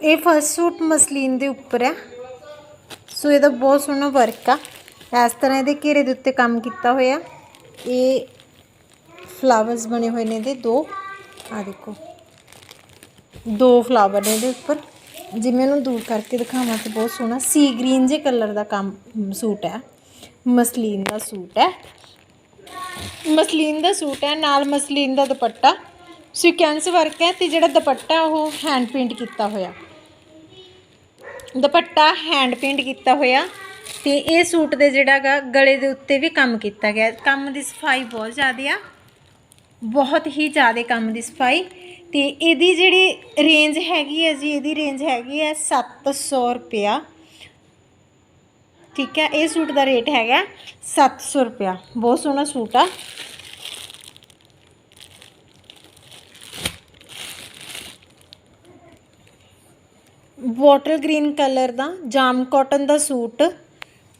ਇਹ ਫਸਟ ਸੂਟ ਮਸਲੀਨ ਦੇ ਉੱਪਰ ਹੈ ਸੋ ਇਹਦਾ ਬਹੁਤ ਸੋਹਣਾ ਵਰਕ ਆ। ਇਸ ਤਰ੍ਹਾਂ ਇਹਦੇ ਘੇਰੇ ਦੇ ਉੱਤੇ ਕੰਮ ਕੀਤਾ ਹੋਇਆ। ਇਹ ਫਲਾਵਰਸ ਬਣੇ ਹੋਏ ਨੇ ਇਹਦੇ ਦੋ। ਆ ਦੇਖੋ। ਦੋ ਫਲਾਵਰ ਨੇ ਇਹਦੇ ਉੱਪਰ। ਜਿਵੇਂ ਇਹਨੂੰ ਦੂਰ ਕਰਕੇ ਦਿਖਾਵਾਂ ਤੇ ਬਹੁਤ ਸੋਹਣਾ। ਸੀ ਗ੍ਰੀਨ ਜੇ ਕਲਰ ਦਾ ਕੰਮ ਸੂਟ ਹੈ। ਮਸਲੀਨ ਦਾ ਸੂਟ ਹੈ। ਮਸਲੀਨ ਦਾ ਸੂਟ ਹੈ। ਨਾਲ ਮਸਲੀਨ ਦਾ ਦੁਪੱਟਾ। ਸੀਕੁਐਂਸ ਵਰਕ ਹੈ ਤੇ ਜਿਹੜਾ ਦੁਪੱਟਾ ਉਹ ਹੈਂਡ ਪੇਂਟ ਕੀਤਾ ਹੋਇਆ। ਦੁਪੱਟਾ ਹੈਂਡ ਪੇਂਟ ਕੀਤਾ ਹੋਇਆ। ਤੇ ਇਹ ਸੂਟ ਦੇ ਜਿਹੜਾ ਗਾ ਗਲੇ ਦੇ ਉੱਤੇ ਵੀ ਕੰਮ ਕੀਤਾ ਗਿਆ। ਕੰਮ ਦੀ ਸਫ਼ਾਈ ਬਹੁਤ ਜ਼ਿਆਦਾ ਆ। ਬਹੁਤ ਹੀ ਜ਼ਿਆਦਾ ਕੰਮ ਦੀ ਸਫ਼ਾਈ ਤੇ ਇਹਦੀ ਜਿਹੜੀ ਰੇਂਜ ਹੈਗੀ ਹੈ ਜੀ, ਇਹਦੀ ਰੇਂਜ ਹੈਗੀ ਹੈ 700 ਰੁਪਿਆ ਠੀਕ ਹੈ, ਇਹ ਸੂਟ ਦਾ ਰੇਟ ਹੈਗਾ 700 ਰੁਪਿਆ ਬਹੁਤ ਸੋਹਣਾ ਸੂਟ ਆ। ਵਾਟਰ ਗ੍ਰੀਨ ਕਲਰ ਦਾ, ਜਾਮ ਕਾਟਨ ਦਾ ਸੂਟ।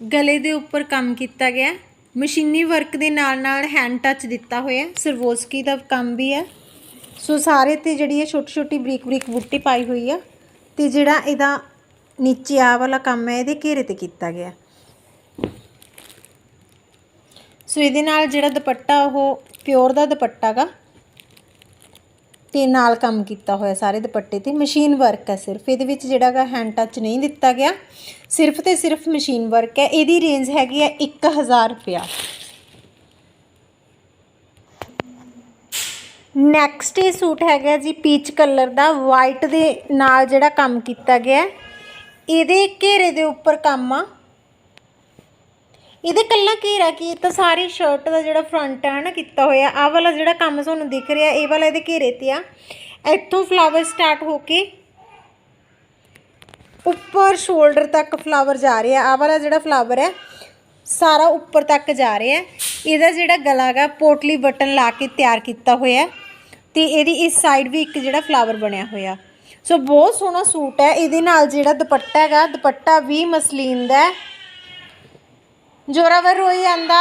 ਗਲੇ ਦੇ ਉੱਪਰ ਕੰਮ ਕੀਤਾ ਗਿਆ। ਮਸ਼ੀਨੀ ਵਰਕ ਦੇ ਨਾਲ ਨਾਲ ਹੈਂਡ ਟੱਚ ਦਿੱਤਾ ਹੋਇਆ ਸਰਵੋਸਕੀ ਦਾ ਕੰਮ ਵੀ ਹੈ। ਸੋ ਸਾਰੇ ਤੇ ਜਿਹੜੀ ਹੈ ਛੋਟੀ ਛੋਟੀ ਬਰੀਕ ਬਰੀਕ ਬੂਟੀ ਪਾਈ ਹੋਈ ਆ ਤੇ ਜਿਹੜਾ ਇਹਦਾ ਨੀਚੇ ਆ ਵਾਲਾ ਕੰਮ ਹੈ, ਇਹਦੇ ਘੇਰੇ ਤੇ ਕੀਤਾ ਗਿਆ। ਸੋ ਇਹਦੇ ਨਾਲ ਜਿਹੜਾ ਦੁਪੱਟਾ, ਉਹ ਪਿਓਰ ਦਾ ਦੁਪੱਟਾ ਗਾ। ਤੇ ਨਾਲ ਕੰਮ ਕੀਤਾ ਹੋਇਆ ਸਾਰੇ ਦੁਪੱਟੇ ਤੇ। ਮਸ਼ੀਨ ਵਰਕ ਹੈ ਸਿਰਫ। ਇਹਦੇ ਵਿੱਚ ਜਿਹੜਾ ਗਾ ਹੈਂਡ ਟੱਚ ਨਹੀਂ ਦਿੱਤਾ ਗਿਆ। ਸਿਰਫ ਤੇ ਸਿਰਫ ਮਸ਼ੀਨ ਵਰਕ ਹੈ, ਇਹਦੀ ਰੇਂਜ ਹੈਗੀ ਹੈ 1000 ਰੁਪਿਆ ਨੈਕਸਟ ਇਹ ਸੂਟ ਹੈਗਾ ਜੀ ਪੀਚ ਕਲਰ ਦਾ ਵਾਈਟ ਦੇ ਨਾਲ ਜਿਹੜਾ ਕੰਮ ਕੀਤਾ ਗਿਆ ਇਹਦੇ ਘੇਰੇ ਦੇ ਉੱਪਰ ਕੰਮ ਆ। ਇਹਦੇ ਕੱਲਾ ਘੇਰਾ ਕੀ? ਇਹ ਤਾਂ ਸਾਰੀ ਸ਼ਰਟ ਦਾ ਜਿਹੜਾ ਫਰੰਟ ਆ ਨਾ ਕੀਤਾ ਹੋਇਆ, ਆਹ ਵਾਲਾ ਜਿਹੜਾ ਕੰਮ ਤੁਹਾਨੂੰ ਦਿਖ ਰਿਹਾ, ਇਹ ਵਾਲਾ ਇਹਦੇ ਘੇਰੇ ਤੇ ਆ। ਇੱਥੋਂ ਫਲਾਵਰ ਸਟਾਰਟ ਹੋ ਕੇ ਉੱਪਰ ਸ਼ੋਲਡਰ ਤੱਕ ਫਲਾਵਰ ਜਾ ਰਿਹਾ, ਆਹ ਵਾਲਾ ਜਿਹੜਾ ਫਲਾਵਰ ਹੈ, ਸਾਰਾ ਉੱਪਰ ਤੱਕ ਜਾ ਰਿਹਾ ਇਹਦਾ ਜਿਹੜਾ ਗਲਾ ਹੈਗਾ ਪੋਟਲੀ ਬਟਨ ਲਾ ਕੇ ਤਿਆਰ ਕੀਤਾ ਹੋਇਆ ਹੈ ਤੇ ਇਹਦੀ ਇਸ ਸਾਈਡ ਵੀ ਇੱਕ ਜਿਹੜਾ ਫਲਾਵਰ ਬਣਿਆ ਹੋਇਆ। ਸੋ ਬਹੁਤ ਸੋਹਣਾ ਸੂਟ ਹੈ। ਇਹਦੇ ਨਾਲ ਜਿਹੜਾ ਦੁਪੱਟਾ ਹੈਗਾ, ਦੁਪੱਟਾ ਵੀ ਮਸਲੀਨ ਦਾ ਜੋਰਾਵਰ ਰੋਈ ਜਾਂਦਾ।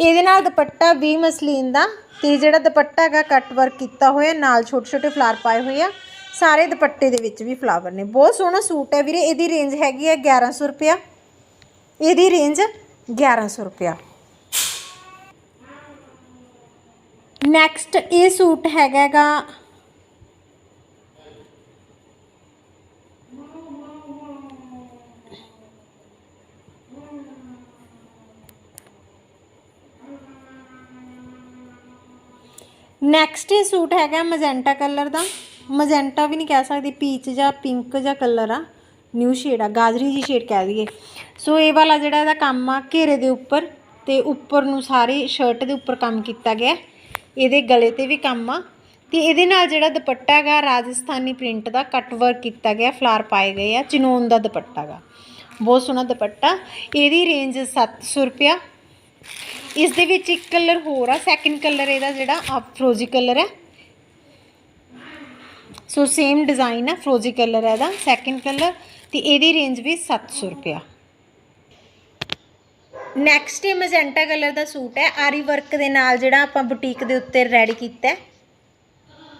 ਇਹਦੇ ਨਾਲ ਦੁਪੱਟਾ ਵੀ ਮਸਲੀਨ ਦਾ ਤੇ ਜਿਹੜਾ ਦੁਪੱਟਾ ਹੈਗਾ ਕੱਟ ਵਰਕ ਕੀਤਾ ਹੋਇਆ, ਨਾਲ ਛੋਟੇ ਛੋਟੇ ਫਲਾਰ ਪਾਏ ਹੋਏ ਆ। ਸਾਰੇ ਦੁਪੱਟੇ ਦੇ ਵਿੱਚ ਵੀ ਫਲਾਵਰ ਨੇ। ਬਹੁਤ ਸੋਹਣਾ ਸੂਟ ਹੈ ਵੀਰੇ, ਇਹਦੀ ਰੇਂਜ ਹੈਗੀ ਹੈ 1100 ਰੁਪਿਆ ਇਹਦੀ ਰੇਂਜ 1100 ਰੁਪਿਆ ਨੈਕਸਟ ਇਹ ਸੂਟ ਹੈਗਾਗਾ ਨੈਕਸਟ ਇਹ ਸੂਟ ਹੈਗਾ ਮਜੈਂਟਾ ਕਲਰ ਦਾ। ਮਜੈਂਟਾ ਵੀ ਨਹੀਂ ਕਹਿ ਸਕਦੇ, ਪੀਚ ਜਾਂ ਪਿੰਕ ਜਾਂ ਕਲਰ ਆ, ਨਿਊ ਸ਼ੇਡ ਆ, ਗਾਜਰੀ ਜੀ ਸ਼ੇਡ ਕਹਿ ਦਈਏ। ਸੋ ਇਹ ਵਾਲਾ ਜਿਹੜਾ ਇਹਦਾ ਕੰਮ ਆ, ਘੇਰੇ ਦੇ ਉੱਪਰ ਤੇ ਉੱਪਰ ਨੂੰ ਸਾਰੇ ਸ਼ਰਟ ਦੇ ਉੱਪਰ ਕੰਮ ਕੀਤਾ ਗਿਆ ਇਹਦੇ ਗਲੇ ਤੇ ਵੀ ਕੰਮ ਆ ਤੇ ਇਹਦੇ ਨਾਲ ਜਿਹੜਾ ਦੁਪੱਟਾ ਹੈਗਾ, ਰਾਜਸਥਾਨੀ ਪ੍ਰਿੰਟ ਦਾ ਕੱਟ ਵਰਕ ਕੀਤਾ ਗਿਆ, ਫਲਾਰ ਪਾਏ ਗਏ ਆ ਚਿਨੋਨ ਦਾ ਦੁਪੱਟਾ ਹੈਗਾ। ਬਹੁਤ ਸੋਹਣਾ ਦੁਪੱਟਾ। ਇਹਦੀ ਰੇਂਜ 700 ਰੁਪਿਆ ਇਸ ਦੇ ਵਿੱਚ ਇੱਕ ਕਲਰ ਹੋਰ ਆ ਸੈਕਿੰਡ ਕਲਰ ਇਹਦਾ ਜਿਹੜਾ ਅਫਰੋਜੀ ਕਲਰ ਹੈ। ਸੋ ਸੇਮ ਡਿਜ਼ਾਈਨ ਆ ਫਰੋਜ਼ੀ ਕਲਰ ਹੈ ਇਹਦਾ ਸੈਕਿੰਡ ਕਲਰ ਤੇ ਇਹਦੀ ਰੇਂਜ ਵੀ 700 ਰੁਪਿਆ ਨੈਕਸਟ ਇਹ ਮੈਜੈਂਟਾ ਕਲਰ ਦਾ ਸੂਟ ਹੈ ਆਰੀ ਵਰਕ ਦੇ ਨਾਲ ਜਿਹੜਾ ਆਪਾਂ ਬੁਟੀਕ ਦੇ ਉੱਤੇ ਰੈਡੀ ਕੀਤਾ ਹੈ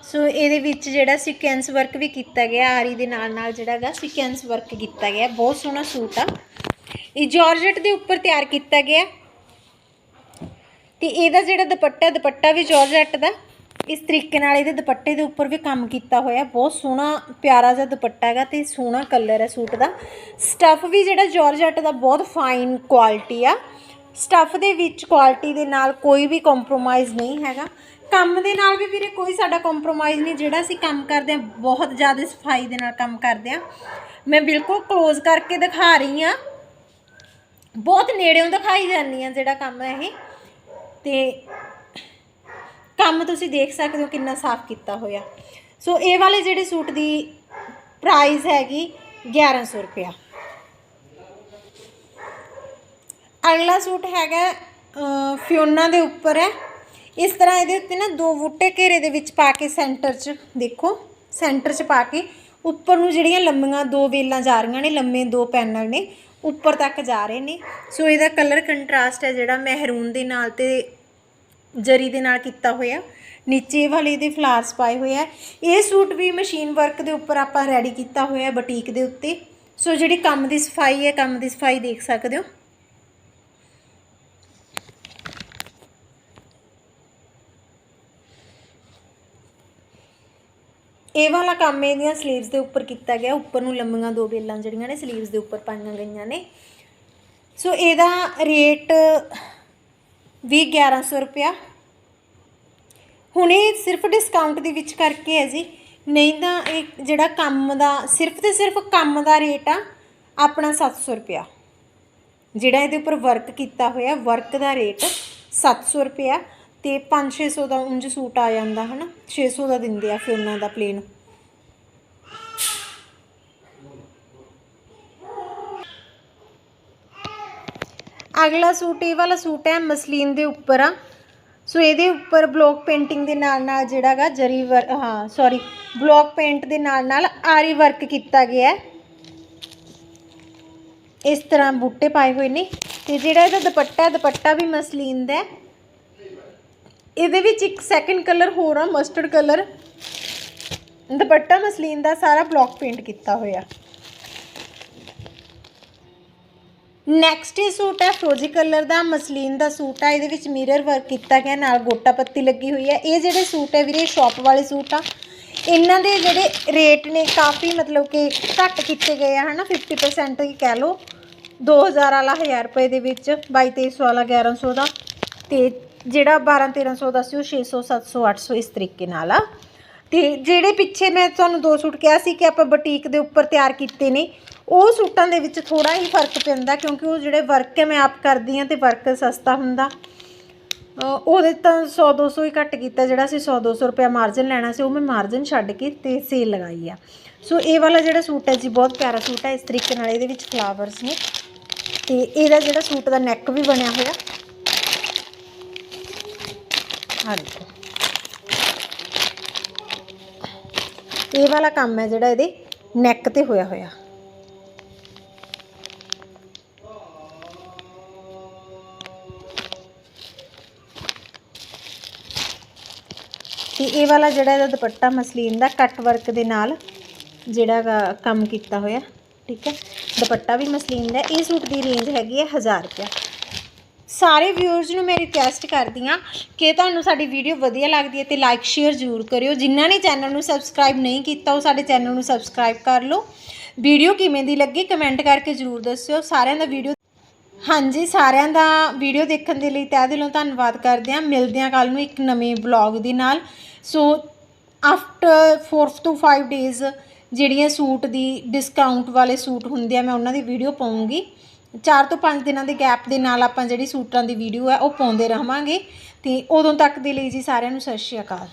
ਸੋ ਇਹਦੇ ਵਿੱਚ ਜਿਹੜਾ ਸੀਕੁਐਂਸ ਵਰਕ ਵੀ ਕੀਤਾ ਗਿਆ ਆਰੀ ਦੇ ਨਾਲ ਨਾਲ ਜਿਹੜਾ ਹੈਗਾ ਸੀਕੁਐਂਸ ਵਰਕ ਕੀਤਾ ਗਿਆ ਬਹੁਤ ਸੋਹਣਾ ਸੂਟ ਆ ਇਹ ਜਾਰਜਟ ਦੇ ਉੱਪਰ ਤਿਆਰ ਕੀਤਾ ਗਿਆ ਤੇ ਇਹਦਾ ਜਿਹੜਾ ਦੁਪੱਟਾ ਦੁਪੱਟਾ ਵੀ ਜਾਰਜਟ ਦਾ ਇਸ ਤਰੀਕੇ ਨਾਲ ਇਹਦੇ ਦੁਪੱਟੇ ਦੇ ਉੱਪਰ ਵੀ ਕੰਮ ਕੀਤਾ ਹੋਇਆ। ਬਹੁਤ ਸੋਹਣਾ, ਪਿਆਰਾ ਜਿਹਾ ਦੁਪੱਟਾ ਹੈਗਾ ਤੇ ਸੋਹਣਾ ਕਲਰ ਹੈ ਸੂਟ ਦਾ। ਸਟੱਫ ਵੀ ਜਿਹੜਾ ਜਾਰਜਟ ਦਾ ਬਹੁਤ ਫਾਈਨ ਕੁਆਲਿਟੀ ਆ। ਸਟੱਫ ਦੇ ਵਿੱਚ ਕੁਆਲਿਟੀ ਦੇ ਨਾਲ ਕੋਈ ਵੀ ਕੰਪਰੋਮਾਈਜ਼ ਨਹੀਂ ਹੈਗਾ। ਕੰਮ ਦੇ ਨਾਲ ਵੀ ਵੀਰੇ ਕੋਈ ਸਾਡਾ ਕੰਪਰੋਮਾਈਜ਼ ਨਹੀਂ। ਜਿਹੜਾ ਅਸੀਂ ਕੰਮ ਕਰਦੇ ਹਾਂ, ਬਹੁਤ ਜ਼ਿਆਦਾ ਸਫ਼ਾਈ ਦੇ ਨਾਲ ਕੰਮ ਕਰਦੇ ਹਾਂ। ਮੈਂ ਬਿਲਕੁਲ ক্লোਜ਼ ਕਰਕੇ ਦਿਖਾ ਰਹੀ ਹਾਂ। ਬਹੁਤ ਨੇੜਿਓਂ ਦਿਖਾਈ ਜਾਂਦੀ ਆ ਜਿਹੜਾ ਕੰਮ ਇਹ। ਤੇ ਕੰਮ ਤੁਸੀਂ ਦੇਖ ਸਕਦੇ ਹੋ ਕਿੰਨਾ ਸਾਫ਼ ਕੀਤਾ ਹੋਇਆ। ਸੋ ਇਹ ਵਾਲੇ ਜਿਹੜੇ ਸੂਟ ਦੀ ਪ੍ਰਾਈਸ ਹੈਗੀ 1100 ਰੁਪਇਆ। ਅਗਲਾ ਸੂਟ ਹੈਗਾ ਫਿਓਨਾ ਦੇ ਉੱਪਰ ਹੈ। ਇਸ ਤਰ੍ਹਾਂ ਇਹਦੇ ਉੱਤੇ ਨਾ ਦੋ ਬੂਟੇ ਘੇਰੇ ਦੇ ਵਿੱਚ ਪਾ ਕੇ ਸੈਂਟਰ 'ਚ ਦੇਖੋ, ਸੈਂਟਰ 'ਚ ਪਾ ਕੇ ਉੱਪਰ ਨੂੰ ਜਿਹੜੀਆਂ ਲੰਮੀਆਂ ਦੋ ਵੇਲਾਂ ਜਾ ਰਹੀਆਂ ਨੇ, ਲੰਮੇ ਦੋ ਪੈਨਲ ਨੇ, ਉੱਪਰ ਤੱਕ ਜਾ ਰਹੇ ਨੇ। ਸੋ ਇਹਦਾ ਕਲਰ ਕੰਟਰਾਸਟ ਹੈ ਜਿਹੜਾ ਮਹਿਰੂਨ ਦੇ ਨਾਲ ਤੇ ਜਰੀ ਦੇ ਨਾਲ ਕੀਤਾ ਹੋਇਆ। ਨੀਚੇ ਵਾਲੇ ਦੇ ਫਲਾਰਸ ਪਾਏ ਹੋਏ ਆ। ਇਹ ਸੂਟ ਵੀ ਮਸ਼ੀਨ ਵਰਕ ਦੇ ਉੱਪਰ ਆਪਾਂ ਰੈਡੀ ਕੀਤਾ ਹੋਇਆ ਬੁਟੀਕ ਦੇ ਉੱਤੇ। ਸੋ ਜਿਹੜੀ ਕੰਮ ਦੀ ਸਫ਼ਾਈ ਹੈ, ਕੰਮ ਦੀ ਸਫ਼ਾਈ ਦੇਖ ਸਕਦੇ ਹੋ। ਇਹ ਵਾਲਾ ਕੰਮ ਇਹਦੀਆਂ 슬ੀਵਸ ਦੇ ਉੱਪਰ ਕੀਤਾ ਗਿਆ। ਉੱਪਰ ਨੂੰ ਲੰਮੀਆਂ ਦੋ ਬੇਲਾਂ ਜਿਹੜੀਆਂ ਨੇ 슬ੀਵਸ ਦੇ ਉੱਪਰ ਪਾਈਆਂ ਗਈਆਂ ਨੇ। ਸੋ ਇਹਦਾ ਰੇਟ ਵੀ 1100 ਰੁਪਿਆ ਹੁਣ ਇਹ ਸਿਰਫ ਡਿਸਕਾਊਂਟ ਦੇ ਵਿੱਚ ਕਰਕੇ ਹੈ ਜੀ। ਨਹੀਂ ਤਾਂ ਇਹ ਜਿਹੜਾ ਕੰਮ ਦਾ, ਸਿਰਫ ਤੇ ਸਿਰਫ ਕੰਮ ਦਾ ਰੇਟ ਆ, ਆਪਣਾ 700 ਰੁਪਿਆ ਜਿਹੜਾ ਇਹਦੇ ਉੱਪਰ ਵਰਕ ਕੀਤਾ ਹੋਇਆ ਵਰਕ ਦਾ ਰੇਟ 700 ਰੁਪਿਆ ਤੇ 5-600 ਦਾ ਉਂਝ ਸੂਟ ਆ ਜਾਂਦਾ, ਹਨਾ? 600 ਦਾ ਦਿੰਦੇ ਆ ਫਿਰ ਉਹਨਾਂ ਦਾ ਪਲੇਨ ਅਗਲਾ ਸੂਟ ਇਹ ਵਾਲਾ ਸੂਟ ਹੈ ਮਸਲੀਨ ਦੇ ਉੱਪਰ ਆ। ਸੋ ਇਹਦੇ ਉੱਪਰ ਬਲੌਕ ਪੇਂਟਿੰਗ ਦੇ ਨਾਲ ਨਾਲ ਜਿਹੜਾਗਾ ਜਰੀ ਵਰ ਹਾਂ ਸੌਰੀ ਬਲੌਕ ਪੇਂਟ ਦੇ ਨਾਲ ਨਾਲ ਆਰੀ ਵਰਕ ਕੀਤਾ ਗਿਆ ਹੈ। ਇਸ ਤਰ੍ਹਾਂ ਬੂਟੇ ਪਾਏ ਹੋਏ ਨੇ ਤੇ ਜਿਹੜਾ ਇਹਦਾ ਦੁਪੱਟਾ ਦੁਪੱਟਾ ਵੀ ਮਸਲੀਨ ਦਾ ਹੈ। ਇਹਦੇ ਵਿੱਚ ਇੱਕ ਸੈਕੰਡ ਕਲਰ ਹੋਰ ਆ ਮਸਟਰਡ ਕਲਰ ਦੁਪੱਟਾ ਮਸਲੀਨ ਦਾ ਸਾਰਾ ਬਲੌਕ ਪੇਂਟ ਕੀਤਾ ਹੋਇਆ। ਨੈਕਸਟ ਇਹ ਸੂਟ ਹੈ ਫਰੋਜੀ ਕਲਰ ਦਾ ਮਸਲੀਨ ਦਾ ਸੂਟ ਆ, ਇਹਦੇ ਵਿੱਚ ਮਿਰਰ ਵਰਕ ਕੀਤਾ ਗਿਆ, ਨਾਲ ਗੋਟਾ ਪੱਤੀ ਲੱਗੀ ਹੋਈ ਹੈ। ਇਹ ਜਿਹੜੇ ਸੂਟ ਹੈ ਵੀਰੇ ਸ਼ਾਪ ਵਾਲੇ ਸੂਟ ਆ। ਇਹਨਾਂ ਦੇ ਜਿਹੜੇ ਰੇਟ ਨੇ ਕਾਫੀ ਮਤਲਬ ਕਿ ਘੱਟ ਕੀਤੇ ਗਏ ਆ, ਹਨਾ 50% ਹੀ ਕਹਿ ਲਓ। 2000 ਵਾਲਾ 1000 ਰੁਪਏ ਦੇ ਵਿੱਚ 22 2300 ਵਾਲਾ 1100 ਦਾ। ਤੇ ਜਿਹੜਾ 12 1300 ਦਾ ਸੀ, ਉਹ 600 700 800 ਇਸ ਤਰੀਕੇ ਨਾਲ ਆ। ਤੇ ਜਿਹੜੇ ਪਿੱਛੇ ਮੈਂ ਤੁਹਾਨੂੰ ਦੋ ਸੂਟ ਕਿਹਾ ਸੀ ਕਿ ਆਪਾਂ ਬੁਟੀਕ ਦੇ ਉੱਪਰ ਤਿਆਰ ਕੀਤੇ ਨੇ ਉਹ ਸੂਟਾਂ ਦੇ ਵਿੱਚ ਥੋੜਾ ਹੀ ਫ਼ਰਕ ਪੈਂਦਾ ਕਿਉਂਕਿ ਉਹ ਜਿਹੜੇ ਵਰਕ ਹੈ ਮੈਂ ਆਪ ਕਰਦੀ ਹਾਂ ਤੇ ਵਰਕ ਸਸਤਾ ਹੁੰਦਾ। ਉਹਦੇ ਤਾਂ 100 200 ਹੀ ਘੱਟ ਕੀਤਾ, ਜਿਹੜਾ ਸੀ 100 200 ਰੁਪਏ ਮਾਰਜਨ ਲੈਣਾ ਸੀ, ਉਹ ਮੈਂ ਮਾਰਜਨ ਛੱਡ ਕੇ ਤੇ ਸੇਲ ਲਗਾਈ ਆ। ਸੋ ਇਹ ਵਾਲਾ ਜਿਹੜਾ ਸੂਟ ਹੈ ਜੀ, ਬਹੁਤ ਪਿਆਰਾ ਸੂਟ ਹੈ, ਇਸ ਤਰੀਕੇ ਨਾਲ ਇਹਦੇ ਵਿੱਚ ਫਲਾਵਰਸ ਨੇ। ਤੇ ਇਹਦਾ ਜਿਹੜਾ ਸੂਟ ਦਾ ਨੈਕ ਵੀ ਬਣਿਆ ਹੋਇਆ। ਆ ਦੇਖੋ। ਇਹ ਵਾਲਾ ਕੰਮ ਹੈ ਜਿਹੜਾ ਇਹਦੇ ਨੈਕ ਤੇ ਹੋਇਆ ਹੋਇਆ। ਤੇ ਇਹ ਵਾਲਾ ਜਿਹੜਾ ਇਹਦਾ ਦੁਪੱਟਾ ਮਸਲੀਨ ਦਾ ਕੱਟ ਵਰਕ ਦੇ ਨਾਲ ਜਿਹੜਾ ਗਾ ਕੰਮ ਕੀਤਾ ਹੋਇਆ, ਠੀਕ ਹੈ? ਦੁਪੱਟਾ ਵੀ ਮਸਲੀਨ ਦਾ, ਇਹ ਸੂਟ ਦੀ ਰੇਂਜ ਹੈਗੀ ਹੈ 1000 ਰੁਪਇਆ। ਸਾਰੇ ਵਿਊਅਰਸ ਨੂੰ ਮੈਂ ਰਿਕੁਐਸਟ ਕਰਦੀ ਹਾਂ ਕਿ ਤੁਹਾਨੂੰ ਸਾਡੀ ਵੀਡੀਓ ਵਧੀਆ ਲੱਗਦੀ ਹੈ ਤੇ ਲਾਈਕ ਸ਼ੇਅਰ ਜ਼ਰੂਰ ਕਰਿਓ। ਜਿਨ੍ਹਾਂ ਨੇ ਚੈਨਲ ਨੂੰ ਸਬਸਕ੍ਰਾਈਬ ਨਹੀਂ ਕੀਤਾ, ਉਹ ਸਾਡੇ ਚੈਨਲ ਨੂੰ ਸਬਸਕ੍ਰਾਈਬ ਕਰ ਲਓ। ਵੀਡੀਓ ਕਿਵੇਂ ਦੀ ਲੱਗੀ ਕਮੈਂਟ ਕਰਕੇ ਜ਼ਰੂਰ ਦੱਸਿਓ। ਸਾਰਿਆਂ ਦਾ ਵੀਡੀਓ ਹਾਂਜੀ, ਸਾਰਿਆਂ ਦਾ ਵੀਡੀਓ ਦੇਖਣ ਦੇ ਲਈ ਤਹਿ ਦਿਲੋਂ ਧੰਨਵਾਦ ਕਰਦੇ ਹਾਂ। ਮਿਲਦੇ ਹਾਂ ਕੱਲ ਨੂੰ ਇੱਕ ਨਵੇਂ ਵਲੌਗ ਦੇ ਨਾਲ। ਸੋ ਆਫਟਰ 4 ਟੂ 5 ਡੇਜ਼ ਜਿਹੜੀਆਂ ਸੂਟ ਦੀ ਡਿਸਕਾਊਂਟ ਵਾਲੇ ਸੂਟ ਹੁੰਦੇ ਆ, ਮੈਂ ਉਹਨਾਂ ਦੀ ਵੀਡੀਓ ਪਾਉਂਗੀ। 4 ਤੋਂ 5 ਦਿਨਾਂ ਦੇ ਗੈਪ ਦੇ ਨਾਲ ਆਪਾਂ ਜਿਹੜੀ ਸੂਟਾਂ ਦੀ ਵੀਡੀਓ ਹੈ, ਉਹ ਪਾਉਂਦੇ ਰਹਾਂਗੇ। ਤੇ ਉਦੋਂ ਤੱਕ ਦੇ ਲਈ ਜੀ ਸਾਰਿਆਂ ਨੂੰ ਸਤਿ ਸ਼੍ਰੀ ਅਕਾਲ।